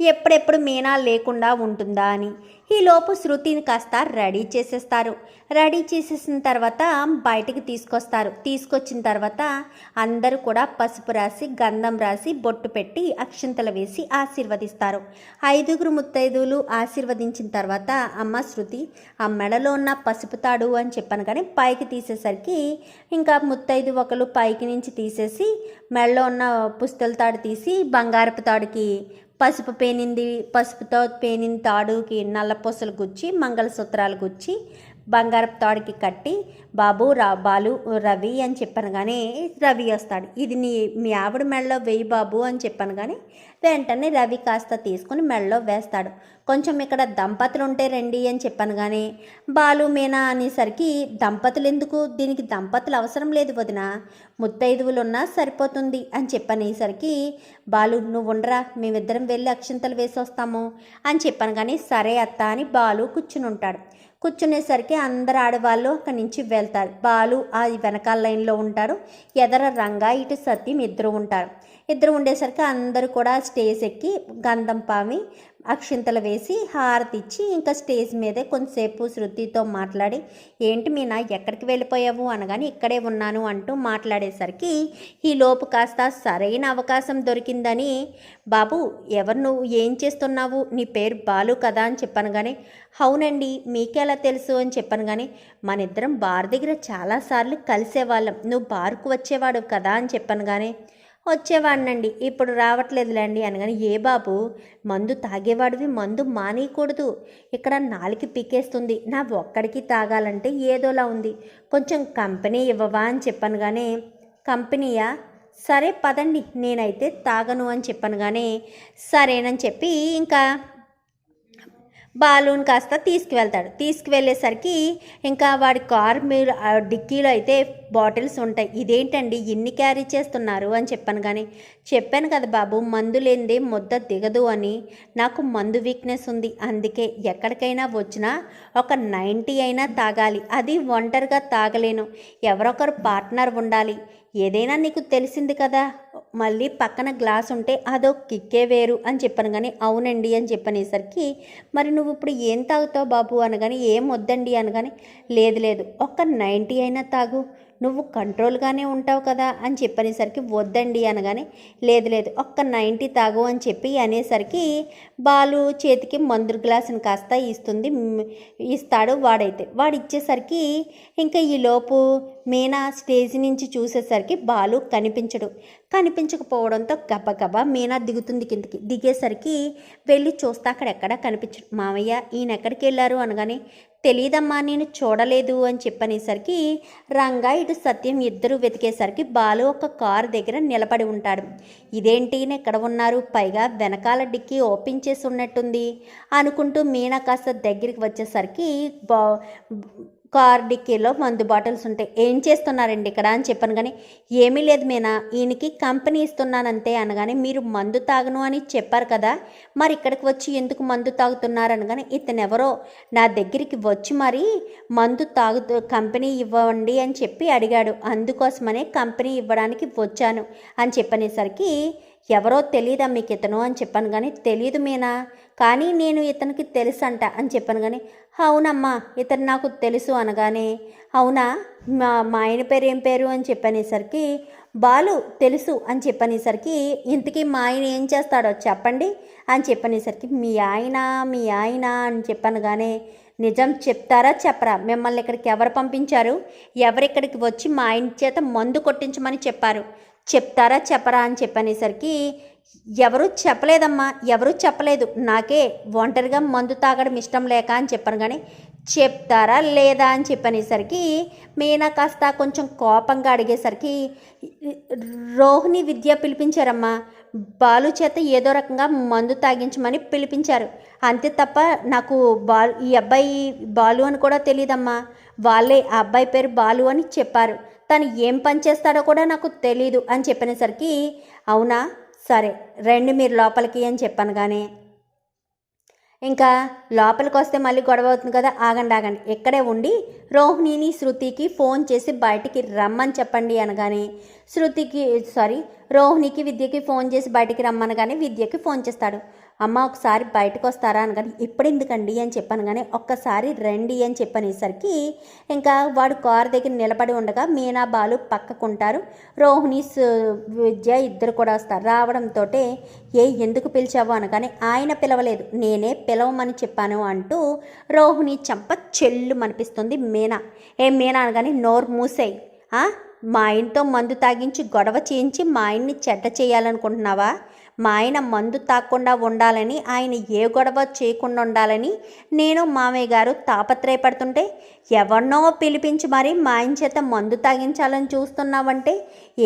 ఎప్పుడెప్పుడు మీనా లేకుండా ఉంటుందా అని. ఈలోపు శృతిని కాస్త రెడీ చేసేస్తారు. రెడీ చేసేసిన తర్వాత బయటికి తీసుకొస్తారు. తీసుకొచ్చిన తర్వాత అందరూ కూడా పసుపు రాసి గంధం రాసి బొట్టు పెట్టి అక్షింతలు వేసి ఆశీర్వదిస్తారు. ఐదుగురు ముత్తైదువులు ఆశీర్వదించిన తర్వాత అమ్మ శృతి ఆ మెడలో ఉన్న పసుపు తాడు అని చెప్పాను కానీ పైకి తీసేసరికి ఇంకా ముత్తైదు ఒకరు పైకి నుంచి తీసేసి మెడలో ఉన్న పుస్తల తాడు తీసి బంగారపు తాడుకి పసుపు పేనింది పసుపుతో పేనిన తాడుకి నల్ల పూసలు గుచ్చి మంగళసూత్రాలు గుచ్చి బంగారపు తాడికి కట్టి బాబు రా బాలు రవి అని చెప్పాను కానీ రవి వస్తాడు. ఇది నీ మీ ఆవిడ మెడలో వేయి బాబు అని చెప్పాను కానీ వెంటనే రవి కాస్త తీసుకుని మెడలో వేస్తాడు. కొంచెం ఇక్కడ దంపతులు ఉంటే రండి అని చెప్పాను కానీ బాలు మీనా అనేసరికి దంపతులు ఎందుకు? దీనికి దంపతులు అవసరం లేదు వదిన. ముత్తైదువులు ఉన్నా సరిపోతుంది అని చెప్పనేసరికి బాలు నువ్వు ఉండరా. మేమిద్దరం వెళ్ళి అక్షింతలు వేసి వస్తాము అని చెప్పాను కానీ సరే అత్త అని బాలు కూర్చుని ఉంటాడు. కూర్చునేసరికి అందరు ఆడవాళ్ళు అక్కడి నుంచి వెళ్తారు. బాలు ఆ వెనకాల లైన్లో ఉంటారు ఎదర రంగా ఇటు సత్యం ఇద్దరు ఉంటారు. ఇద్దరు ఉండేసరికి అందరూ కూడా స్టేజ్ ఎక్కి గంధం పామి అక్షింతలు వేసి హారతి ఇచ్చి ఇంకా స్టేజ్ మీదే కొంతసేపు శృతితో మాట్లాడి ఏంటి మీనా ఎక్కడికి వెళ్ళిపోయావు? అనగాని ఇక్కడే ఉన్నాను అంటూ మాట్లాడేసరికి ఈ లోపు కాస్త సరైన అవకాశం దొరికిందని. బాబు ఎవరు నువ్వు? ఏం చేస్తున్నావు? నీ పేరు బాలు కదా అని చెప్పాను కానీ అవునండి మీకెలా తెలుసు? అని చెప్పాను కానీ మన ఇద్దరం బార్ దగ్గర చాలాసార్లు కలిసేవాళ్ళం. నువ్వు బార్కు వచ్చేవాడు కదా అని చెప్పాను కానీ వచ్చేవాడినండి. ఇప్పుడు రావట్లేదులేండి అనగానే ఏ బాబు మందు తాగేవాడివి మందు మానేయకూడదు. ఇక్కడ నాలికి పీకేస్తుంది. నా ఒక్కడికి తాగాలంటే ఏదోలా ఉంది. కొంచెం కంపెనీ ఇవ్వవా అని చెప్పాను కానీ కంపెనీయా? సరే పదండి నేనైతే తాగను అని చెప్పాను కానీ సరేనని చెప్పి ఇంకా బాలూన్ కాస్త తీసుకువెళ్తాడు. తీసుకువెళ్ళేసరికి ఇంకా వాడి కార్ మీరు డిక్కీలో అయితే బాటిల్స్ ఉంటాయి. ఇదేంటండి ఇన్ని క్యారీ చేస్తున్నారు అని చెప్పాను కానీ చెప్పాను కదా బాబు మందు లేనిదే ముద్ద దిగదు అని. నాకు మందు వీక్నెస్ ఉంది. అందుకే ఎక్కడికైనా వచ్చినా ఒక నైంటీ అయినా తాగాలి. అది ఒంటరిగా తాగలేను. ఎవరొకరు పార్ట్నర్ ఉండాలి. ఏదైనా నీకు తెలిసింది కదా మళ్ళీ పక్కన గ్లాస్ ఉంటే అదో కిక్కే వేరు అని చెప్పాను కానీ అవునండి అని చెప్పనేసరికి మరి నువ్వు ఇప్పుడు ఏం తాగుతావు బాబు? అనగాని ఏం వద్దండి? అనగాని లేదు లేదు ఒక్క నైంటీ అయినా తాగు నువ్వు కంట్రోల్గానే ఉంటావు కదా అని చెప్పనేసరికి వద్దండి అనగానే లేదు లేదు ఒక్క నైంటీ తాగు అని చెప్పి అనేసరికి బాలు చేతికి మందు గ్లాసుని కాస్త ఇస్తుంది ఇస్తాడు వాడైతే. వాడు ఇచ్చేసరికి ఇంకా ఈ లోపు మీనా స్టేజ్ నుంచి చూసేసరికి బాలు కనిపించడు. కనిపించకపోవడంతో గబగబా మీనా దిగుతుంది కిందికి. దిగేసరికి వెళ్ళి చూస్తే అక్కడ ఎక్కడా కనిపించడు. మామయ్య ఈయన ఎక్కడికి వెళ్ళారు అనగానే తెలియదమ్మా నేను చూడలేదు అని చెప్పనేసరికి రంగా ఇటు సత్యం ఇద్దరు వెతికేసరికి బాలు ఒక కారు దగ్గర నిలబడి ఉంటాడు. ఇదేంటి? ఎక్కడ ఉన్నారు? పైగా వెనకాల డిక్కీ ఓపెన్ చేసి ఉన్నట్టుంది అనుకుంటూ మీనా కాస్త దగ్గరికి వచ్చేసరికి బా కార్ డిక్కీలో మందు బాటిల్స్ ఉంటాయి ఏం చేస్తున్నారండి ఇక్కడ అని చెప్పాను కానీ ఏమీ లేదు మీనా. ఈయనకి కంపెనీ ఇస్తున్నానంతే అనగానే మీరు మందు తాగను అని చెప్పారు కదా. మరి ఇక్కడికి వచ్చి ఎందుకు మందు తాగుతున్నారు అనగానే ఇతనెవరో నా దగ్గరికి వచ్చి మరి మందు తాగుతూ కంపెనీ ఇవ్వండి అని చెప్పి అడిగాడు. అందుకోసమనే కంపెనీ ఇవ్వడానికి వచ్చాను అని చెప్పనేసరికి ఎవరో తెలియదా మీకు ఇతను అని చెప్పాను కానీ తెలియదు మీనా. కానీ నేను ఇతనికి తెలుసు అంట అని చెప్పాను కానీ అవునమ్మా ఇతను నాకు తెలుసు అనగానే అవునా? మా మా ఆయన పేరు ఏం పేరు? అని చెప్పనేసరికి బాలు తెలుసు అని చెప్పనేసరికి ఇంతకీ మా ఆయన ఏం చేస్తాడో చెప్పండి అని చెప్పనేసరికి మీ ఆయన మీ ఆయన అని చెప్పాను కానీ నిజం చెప్తారా చెప్పరా? మిమ్మల్ని ఇక్కడికి ఎవరు పంపించారు? ఎవరిక్కడికి వచ్చి మా ఆయన చేత మందు కొట్టించమని చెప్పారు? చెప్తారా చెప్పరా అని చెప్పనేసరికి ఎవరు చెప్పలేదమ్మా ఎవరు చెప్పలేదు నాకే ఒంటరిగా మందు తాగడం ఇష్టం లేక అని చెప్పాను. కానీ చెప్తారా లేదా అని చెప్పనేసరికి మీనా కాస్త కొంచెం కోపంగా అడిగేసరికి రోహిణి విద్య పిలిపించారమ్మా బాలు చేత ఏదో రకంగా మందు తాగించమని పిలిపించారు. అంతే తప్ప నాకు బాలు ఈ అబ్బాయి బాలు అని కూడా తెలియదమ్మా వాళ్ళే ఆ అబ్బాయి పేరు బాలు అని చెప్పారు. తను ఏం పని చేస్తాడో కూడా నాకు తెలీదు అని చెప్పినసరికి అవునా? సరే రండి మీరు లోపలికి అని చెప్పాను కానీ ఇంకా లోపలికి వస్తే మళ్ళీ గొడవ అవుతుంది కదా ఆగండి ఆగండి. ఇక్కడే ఉండి రోహిణిని శృతికి ఫోన్ చేసి బయటికి రమ్మని చెప్పండి అనగానే శృతికి సారీ రోహిణికి విద్యకి ఫోన్ చేసి బయటికి రమ్మనగానే విద్యకి ఫోన్ చేస్తాడు. అమ్మ ఒకసారి బయటకు వస్తారా అనగానే ఇప్పుడు ఎందుకండి అని చెప్పాను కానీ ఒక్కసారి రండి అని చెప్పనేసరికి ఇంకా వాడు కారు దగ్గర నిలబడి ఉండగా మీనా బాలు పక్కకుంటారు. రోహిణి విద్య ఇద్దరు కూడా వస్తారు. రావడంతో ఏ ఎందుకు పిలిచావు? అనగానే ఆయన పిలవలేదు. నేనే పిలవమని చెప్పాను అంటూ రోహిణి చంప చెల్లు మనిపిస్తుంది మీనా. ఏ మీనా అనగానే నోరు మూసేయి. మా ఆయనతో మందు తాగించి గొడవ చేయించి మా ఆయన్ని చెడ్డ చేయాలనుకుంటున్నావా? మా ఆయన మందు తాకుండా ఉండాలని ఆయన ఏ గొడవ చేయకుండా ఉండాలని నేను మామయ్య గారు తాపత్రయపడుతుంటే ఎవరినో పిలిపించి మరీ మా ఆయన చేత మందు తాగించాలని చూస్తున్నావంటే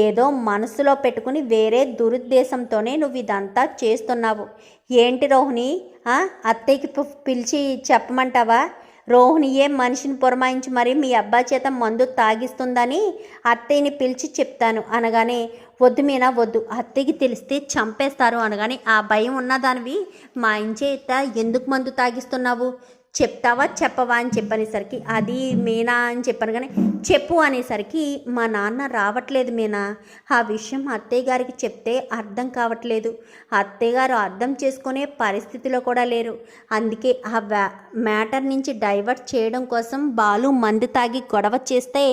ఏదో మనసులో పెట్టుకుని వేరే దురుద్దేశంతోనే నువ్వు ఇదంతా చేస్తున్నావు. ఏంటి రోహిణి? అత్తయ్యకి పిలిచి చెప్పమంటావా? రోహిణియే మనిషిని పురమాయించి మరి మీ అబ్బాయి చేత మందు తాగిస్తుందని అత్తయ్యని పిలిచి చెప్తాను అనగానే వద్దు మీనా వద్దు. అత్తయ్యకి తెలిస్తే చంపేస్తారు అనగానే ఆ భయం ఉన్నదానివి మా ఇంచేత ఎందుకు మందు తాగిస్తున్నావు? చెప్తావా చెప్పవా అని చెప్పనేసరికి అది మేనా అని చెప్పాను కానీ చెప్పు అనేసరికి మా నాన్న రావట్లేదు మీనా? ఆ విషయం అత్తయ్య గారికి చెప్తే అర్థం కావట్లేదు. అత్తయ్య గారు అర్థం చేసుకునే పరిస్థితిలో కూడా లేరు. అందుకే ఆ వ్యా మ్యాటర్ నుంచి డైవర్ట్ చేయడం కోసం బాలు మందు తాగి గొడవ చేస్తే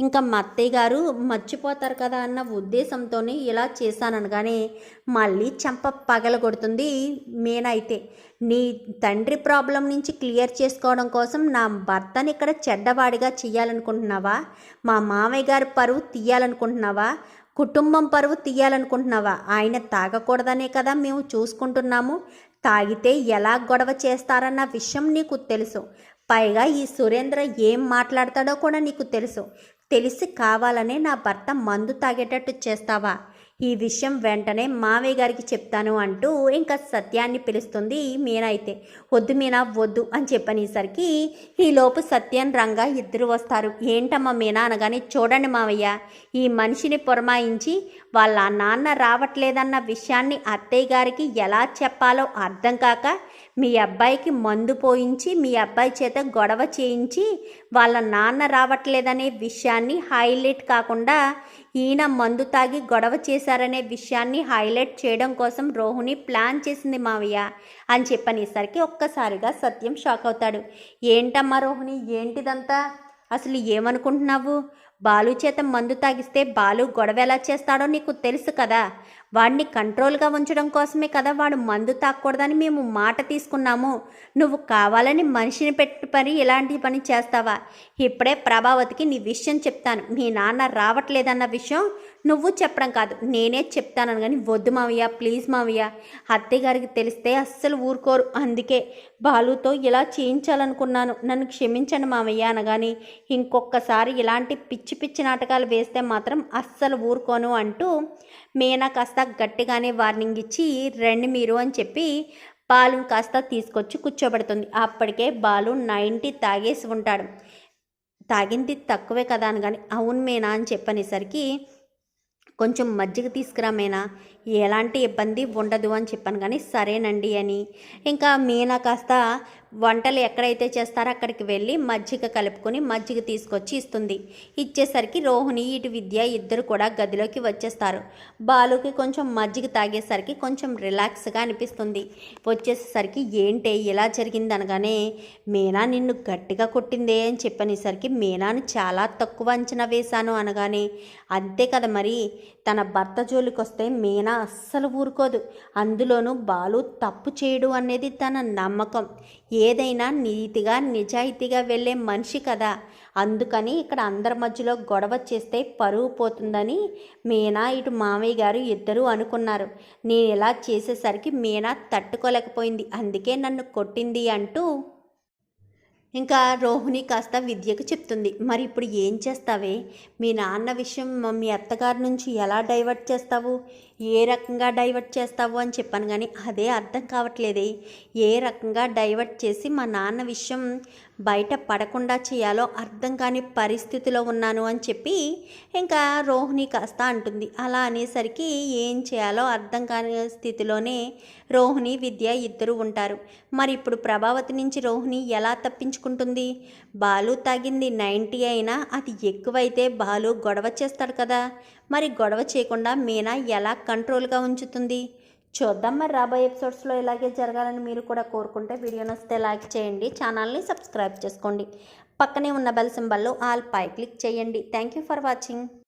ఇంకా మా అత్తయ్య గారు మర్చిపోతారు కదా అన్న ఉద్దేశంతోనే ఇలా చేశాననగానే మళ్ళీ చెంప పగలగొడుతుంది అయితే నీ తండ్రి ప్రాబ్లం నుంచి క్లియర్ చేసుకోవడం కోసం నా భర్తని ఇక్కడ చెడ్డవాడిగా చెయ్యాలనుకుంటున్నావా? మా మామయ్య గారి పరువు తీయాలనుకుంటున్నావా? కుటుంబం పరువు తీయాలనుకుంటున్నావా? ఆయన తాగకూడదనే కదా మేము చూసుకుంటున్నాము. తాగితే ఎలా గొడవ చేస్తారన్న విషయం నీకు తెలుసు. పైగా ఈ సురేంద్ర ఏం మాట్లాడతాడో కూడా నీకు తెలుసు. తెలిసి కావాలనే నా భర్త మందు తాగేటట్టు చేస్తావా? ఈ విషయం వెంటనే మావయ్య గారికి చెప్తాను అంటూ ఇంకా సత్యాన్ని పిలుస్తుంది మీనా అయితే. వద్దు మీనా వద్దు అని చెప్పనేసరికి ఈలోపు సత్యం రంగా ఇద్దరు వస్తారు. ఏంటమ్మా మీనా అనగానే చూడండి మావయ్య ఈ మనిషిని పురమాయించి వాళ్ళ నాన్న రావట్లేదన్న విషయాన్ని అత్తయ్య గారికి ఎలా చెప్పాలో అర్థం కాక మీ అబ్బాయికి మందు పోయించి మీ అబ్బాయి చేత గొడవ చేయించి వాళ్ళ నాన్న రావట్లేదనే విషయాన్ని హైలైట్ కాకుండా ఈయన మందు తాగి గొడవ చేశారనే విషయాన్ని హైలైట్ చేయడం కోసం రోహిణి ప్లాన్ చేసింది మావయ్య అని చెప్పనేసరికి ఒక్కసారిగా సత్యం షాక్ అవుతాడు. ఏంటమ్మా రోహిణి? ఏంటిదంతా? అసలు ఏమనుకుంటున్నావు? బాలు చేత మందు తాగిస్తే బాలు గొడవ ఎలా చేస్తాడో నీకు తెలుసు కదా. వాడిని కంట్రోల్గా ఉంచడం కోసమే కదా వాడు మందు తాగకూడదని మేము మాట తీసుకున్నాము. నువ్వు కావాలని మనిషిని పెట్టి పని ఇలాంటి పని చేస్తావా? ఇప్పుడే ప్రభావతికి నీ విషయం చెప్తాను. మీ నాన్న రావట్లేదన్న విషయం నువ్వు చెప్పడం కాదు. నేనే చెప్తాను కానీ వద్దు మావయ్య ప్లీజ్ మావయ్య. అత్తయ్య గారికి తెలిస్తే అస్సలు ఊరుకోరు. అందుకే బాలుతో ఇలా చేయించాలనుకున్నాను. నన్ను క్షమించండి మావయ్య అనగాని ఇంకొకసారి ఇలాంటి పిచ్చి పిచ్చి పిచ్చి నాటకాలు వేస్తే మాత్రం అస్సలు ఊరుకోను అంటూ మీనా కాస్త గట్టిగానే వార్నింగ్ ఇచ్చి రండి మీరు అని చెప్పి బాలు కాస్త తీసుకొచ్చి కూర్చోబెడుతుంది. అప్పటికే బాలు నైంటీ తాగేసి ఉంటాడు. తాగింది తక్కువే కదా అని కానీ అవును మేనా అని చెప్పనేసరికి కొంచెం మజ్జిగ తీసుకురా మేనా ఎలాంటి ఇబ్బంది ఉండదు అని చెప్పాను కానీ సరేనండి అని. ఇంకా మీనా కాస్త వంటలు ఎక్కడైతే చేస్తారో అక్కడికి వెళ్ళి మజ్జిగ కలుపుకొని మజ్జిగ తీసుకొచ్చి ఇస్తుంది. ఇచ్చేసరికి రోహిణి ఇటు విద్య ఇద్దరు కూడా గదిలోకి వచ్చేస్తారు. బాలుకి కొంచెం మజ్జిగ తాగేసరికి కొంచెం రిలాక్స్గా అనిపిస్తుంది. వచ్చేసరికి ఏంటే ఇలా జరిగింది అనగానే మీనా నిన్ను గట్టిగా కొట్టిందే అని చెప్పనేసరికి మీనాను చాలా తక్కువ అంచనా వేశాను అనగానే అంతే కదా మరి తన భర్త జోలికి వస్తే మీనా అస్సలు ఊరుకోదు. అందులోనూ బాలు తప్పు చేయడు అనేది తన నమ్మకం. ఏదైనా నీతిగా నిజాయితీగా వెళ్ళే మనిషి కదా. అందుకని ఇక్కడ అందరి మధ్యలో గొడవ చేస్తే పరువు పోతుందని మీనా ఇటు మామయ్య గారు ఇద్దరూ అనుకున్నారు. నేను ఇలా చేసేసరికి మీనా తట్టుకోలేకపోయింది. అందుకే నన్ను కొట్టింది అంటూ ఇంకా రోహిణి కాస్త విద్యకు చెప్తుంది. మరి ఇప్పుడు ఏం చేస్తావే? మీ నాన్న విషయం మీ అత్తగారి నుంచి ఎలా డైవర్ట్ చేస్తావు? ఏ రకంగా డైవర్ట్ చేస్తావు అని చెప్పాను కానీ అదే అర్థం కావట్లేదే. ఏ రకంగా డైవర్ట్ చేసి మా నాన్న విషయం బయట పడకుండా చేయాలో అర్థం కాని పరిస్థితిలో ఉన్నాను అని చెప్పి ఇంకా రోహిణి కాస్త అంటుంది. అలా అనేసరికి ఏం చేయాలో అర్థం కాని స్థితిలోనే రోహిణి విద్య ఇద్దరు ఉంటారు. మరి ఇప్పుడు ప్రభావతి నుంచి రోహిణి ఎలా తప్పించుకుంటుంది? బాలు తాగింది నైంటీ అయినా అది ఎక్కువైతే బాలు గొడవ చేస్తాడు కదా. మరి గొడవ చేయకుండా మీనా ఎలా కంట్రోల్గా ఉంచుతుంది? చూద్దాం మరి రాబోయే ఎపిసోడ్స్లో ఇలాగే జరగాలని మీరు కూడా కోరుకుంటే వీడియో నచ్చితే లైక్ చేయండి ఛానల్ని సబ్స్క్రైబ్ చేసుకోండి. పక్కనే ఉన్న బెల్ సింబల్లో ఆల్ పై క్లిక్ చేయండి. Thank you for watching.